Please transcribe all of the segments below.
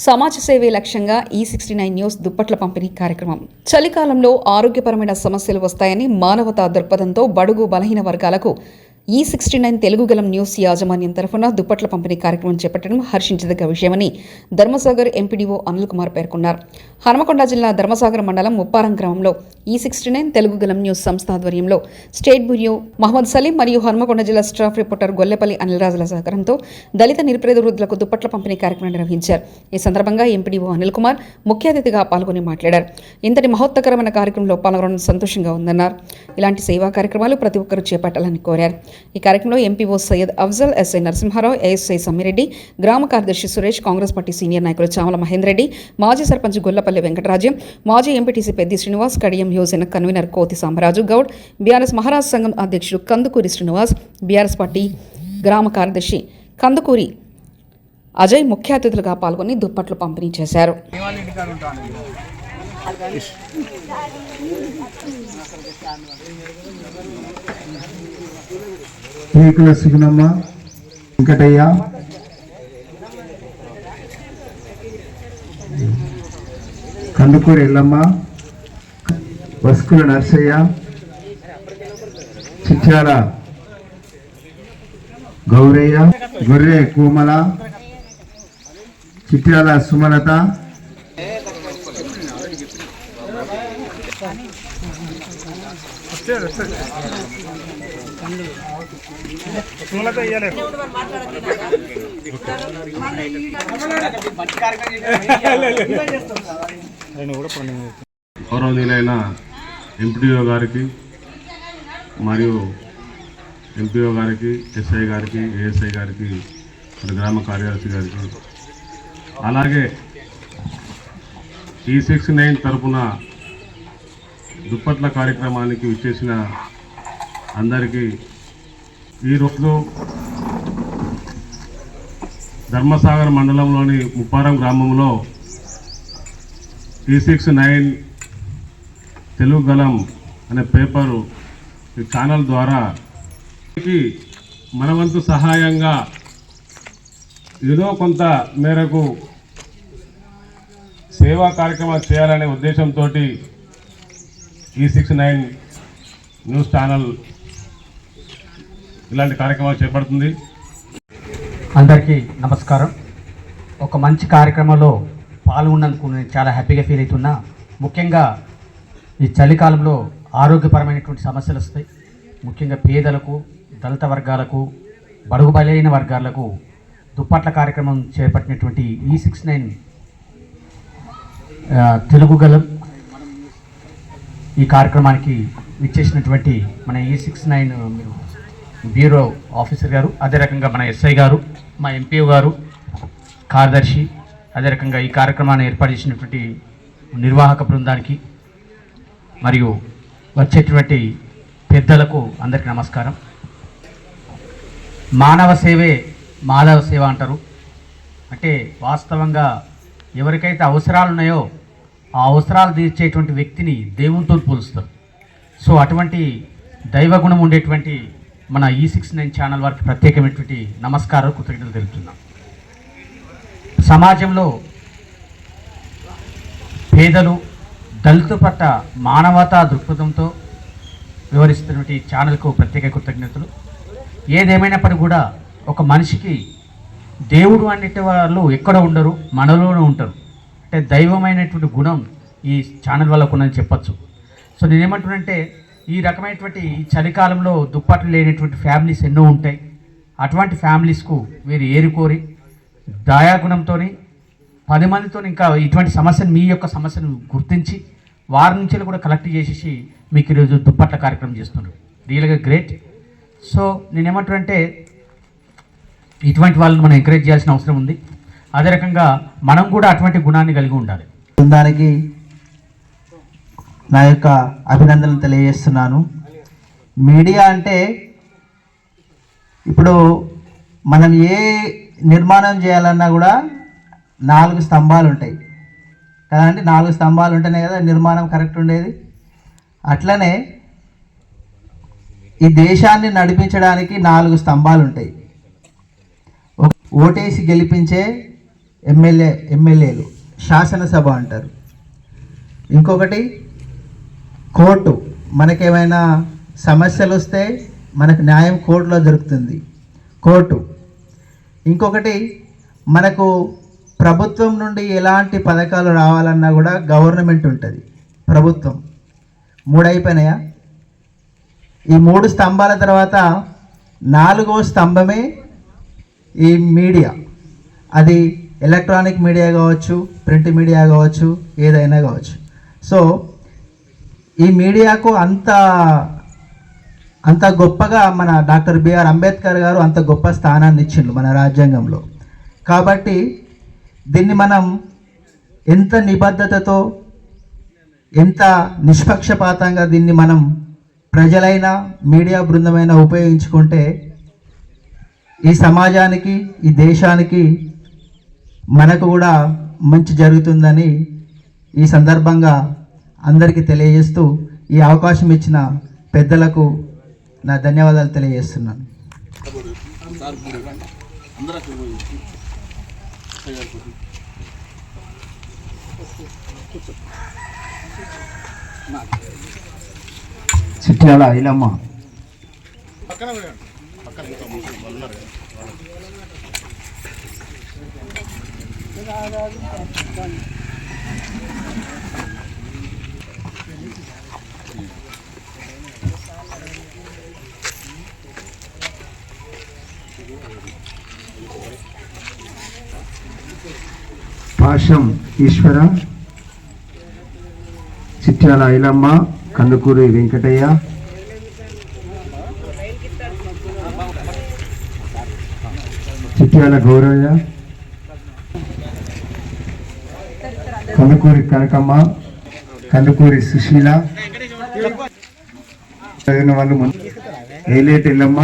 సమాజ సేవే లక్ష్యంగా ఈ సిక్స్టీ నైన్ న్యూస్ దుప్పట్ల పంపిణీ కార్యక్రమం. చలికాలంలో ఆరోగ్యపరమైన సమస్యలు వస్తాయని మానవతా దృక్పథంతో బడుగు బలహీన వర్గాలకు ఈ సిక్స్టీ నైన్ తెలుగు గలం న్యూస్ యాజమాన్యం తరఫున దుప్పట్ల పంపిణీ కార్యక్రమం చేపట్టడం హర్షించదగ్గ విషయమని ధర్మసాగర్ ఎంపీడీఓ అనిల్ కుమార్ పేర్కొన్నారు. హనుమకొండ జిల్లా ధర్మసాగర్ మండలం ముప్పారం గ్రామంలో ఈ సిక్స్టీ నైన్ తెలుగు గలం న్యూస్ సంస్థ ఆధ్వర్యంలో స్టేట్ బ్యూరో మహమ్మద్ సలీం మరియు హనుమకొండ జిల్లా స్టాఫ్ రిపోర్టర్ గొల్లెపల్లి అనిల్రాజుల సహకారంతో దళిత నిరుపేద వృద్ధులకు దుప్పట్ల పంపిణీ కార్యక్రమం నిర్వహించారు. ఈ సందర్భంగా ఎంపీడీఓ అనిల్ కుమార్ ముఖ్య అతిథిగా పాల్గొని మాట్లాడారు. ఇంతటి మహోత్తకరమైన కార్యక్రమంలో పాల్గొనడం సంతోషంగా ఉందన్నారు. ఇలాంటి సేవా కార్యక్రమాలు ప్రతి ఒక్కరూ చేపట్టాలని కోరారు. ఈ కార్యక్రమంలో MPO Syed Afzal SI Narasimharao ASI Sammireddy గ్రామ కార్యదర్శి సురేష్ కాంగ్రెస్ పార్టీ సీనియర్ నాయకులు చామల మహేందర్ రెడ్డి మాజీ సర్పంచ్ గొల్లపల్లి వెంకటరాజ్యం మాజీ ఎంపీటీసీ పెద్ది శ్రీనివాస్ కడియం యువజన కన్వీనర్ కోతి సామరాజు గౌడ్ బీఆర్ఎస్ మహారాజ్ సంఘం అధ్యక్షుడు కందుకూరి శ్రీనివాస్ బీఆర్ఎస్ పార్టీ గ్రామ కార్యదర్శి కందుకూరి అజయ్ ముఖ్య అతిథులుగా పాల్గొని దుప్పట్లు పంపిణీ చేశారు. రేకుల సుగుణమ్మ వెంకటయ్య. కందుకూరి ఎల్లమ్మ వస్కుల నర్సయ్య చిచ్చాల గౌరయ్య గొర్రె కోమల చిట్యాల సుమలత. గౌరవనీయులైన ఎంపీడీఓ గారికి మరియు ఎంపీఓ గారికి ఎస్ఐ గారికి ఏఎస్ఐ గారికి మరి గ్రామ కార్యదర్శి గారికి అలాగే ఈ సిక్స్ నైన్ తరఫున దుప్పట్ల కార్యక్రమానికి విచ్చేసిన అందరికీ ఈ రోజు ధర్మసాగర్ మండలంలోని ముప్పారం గ్రామంలో ఈ సిక్స్ నైన్ తెలుగు గలం అనే పేపరు ఈ ఛానల్ ద్వారా మన వంతు సహాయంగా ఏదో కొంత మేరకు సేవా కార్యక్రమాలు చేయాలనే ఉద్దేశంతో ఈ సిక్స్ నైన్ న్యూస్ ఛానల్ ఇలాంటి కార్యక్రమాలు చేపడుతుంది. అందరికీ నమస్కారం. ఒక మంచి కార్యక్రమంలో పాల్గొన్నందుకు నేను చాలా హ్యాపీగా ఫీల్ అవుతున్నా. ముఖ్యంగా ఈ చలికాలంలో ఆరోగ్యపరమైనటువంటి సమస్యలు వస్తాయి. ముఖ్యంగా పేదలకు దళిత వర్గాలకు బడుగు బలైన వర్గాలకు దుప్పట్ల కార్యక్రమం చేపట్టినటువంటి ఈ సిక్స్ నైన్ తెలుగు గలం ఈ కార్యక్రమానికి విచ్చేసినటువంటి మన ఈ సిక్స్ నైన్ మీరు బ్యూరో ఆఫీసర్ గారు అదే రకంగా మన ఎస్ఐ గారు మా ఎంపీఓ గారు కార్యదర్శి అదే రకంగా ఈ కార్యక్రమాన్ని ఏర్పాటు చేసినటువంటి నిర్వాహక బృందానికి మరియు వచ్చేటువంటి పెద్దలకు అందరికీ నమస్కారం. మానవ సేవే మాధవ సేవ అంటారు. అంటే వాస్తవంగా ఎవరికైతే అవసరాలు ఉన్నాయో ఆ అవసరాలు తీర్చేటువంటి వ్యక్తిని దేవునితో పోలుస్తారు. సో అటువంటి దైవగుణం ఉండేటువంటి మన ఈ సిక్స్ నైన్ ఛానల్ వారికి ప్రత్యేకమైనటువంటి నమస్కారాలు కృతజ్ఞతలు తెలుపుతున్నాం. సమాజంలో పేదలు దళిత పట్ల మానవతా దృక్పథంతో వివరిస్తున్నటువంటి ఛానల్కు ప్రత్యేక కృతజ్ఞతలు. ఏదేమైనప్పటికీ కూడా ఒక మనిషికి దేవుడు అనేటి వాళ్ళు ఎక్కడ ఉండరు మనలోనే ఉంటారు. అంటే దైవమైనటువంటి గుణం ఈ ఛానల్ వల్ల ఉందని చెప్పచ్చు. సో నేనేమంటున్నంటే ఈ రకమైనటువంటి చలికాలంలో దుప్పట్లు లేనటువంటి ఫ్యామిలీస్ ఎన్నో ఉంటాయి. అటువంటి ఫ్యామిలీస్కు మీరు ఏరుకోరి దయాగుణంతో పది మందితో ఇంకా ఇటువంటి సమస్యను మీ యొక్క సమస్యను గుర్తించి వారి నుంచి కూడా కలెక్ట్ చేసేసి మీకు ఈరోజు దుప్పట్ల కార్యక్రమం చేస్తున్నారు. రియల్గా గ్రేట్. సో నేనేమంటానంటే ఇటువంటి వాళ్ళని మనం ఎంకరేజ్ చేయాల్సిన అవసరం ఉంది. అదే రకంగా మనం కూడా అటువంటి గుణాన్ని కలిగి ఉండాలి. దానికి నా యొక్క అభినందనలు తెలియజేస్తున్నాను. మీడియా అంటే ఇప్పుడు మనం ఏ నిర్మాణం చేయాలన్నా కూడా నాలుగు స్తంభాలు ఉంటాయి. కదండి? నాలుగు స్తంభాలు ఉంటేనే కదా నిర్మాణం కరెక్ట్ ఉండేది. అట్లనే ఈ దేశాన్ని నడిపించడానికి నాలుగు స్తంభాలు ఉంటాయి. ఓటేసి గెలిపించే ఎమ్మెల్యే ఎమ్మెల్యేలు శాసనసభ అంటారు. ఇంకొకటి కోర్టు మనకేమైనా సమస్యలు వస్తే మనకు న్యాయం కోర్టులో దొరుకుతుంది. కోర్టు. ఇంకొకటి మనకు ప్రభుత్వం నుండి ఎలాంటి పథకాలు రావాలన్నా కూడా గవర్నమెంట్ ఉంటుంది. ప్రభుత్వం. మూడు అయిపోయినాయా ఈ మూడు స్తంభాల తర్వాత నాలుగో స్తంభమే ఈ మీడియా. అది ఎలక్ట్రానిక్ మీడియా కావచ్చు ప్రింట్ మీడియా కావచ్చు ఏదైనా కావచ్చు. సో ఈ మీడియాకు అంత అంత గొప్పగా మన డాక్టర్ బిఆర్ అంబేద్కర్ గారు అంత గొప్ప స్థానాన్ని ఇచ్చిండ్రు మన రాజ్యాంగంలో. కాబట్టి దీన్ని మనం ఎంత నిబద్ధతతో ఎంత నిష్పక్షపాతంగా దీన్ని మనం ప్రజలైన మీడియా బృందమైన ఉపయోగించుకుంటే ఈ సమాజానికి ఈ దేశానికి మనకు కూడా మంచి జరుగుతుందని ఈ సందర్భంగా అందరికీ తెలియజేస్తూ ఈ అవకాశం ఇచ్చిన పెద్దలకు నా ధన్యవాదాలు తెలియజేస్తున్నాను. చిట్యాల ఐలమ్మ. పాశం ఈశ్వర. చిట్యాల ఐలమ్మ కందుకూరి వెంకటయ్య. చిట్యాల గౌరయ్య. కందుకూరి కనకమ్మ. కందుకూరి సుశీల. వాళ్ళు ముందు ఏలేటి ఎల్లమ్మ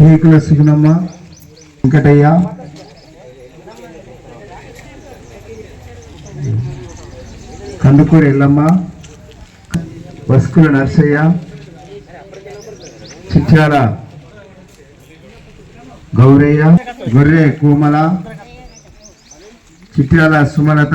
మేకుల సుగుణమ్మ వెంకటయ్య. కందుకూరి ఎల్లమ్మ వస్కుల నర్సయ్య చిచ్చాల గౌరయ్య గొర్రె కోమల చిట్యాల సుమలత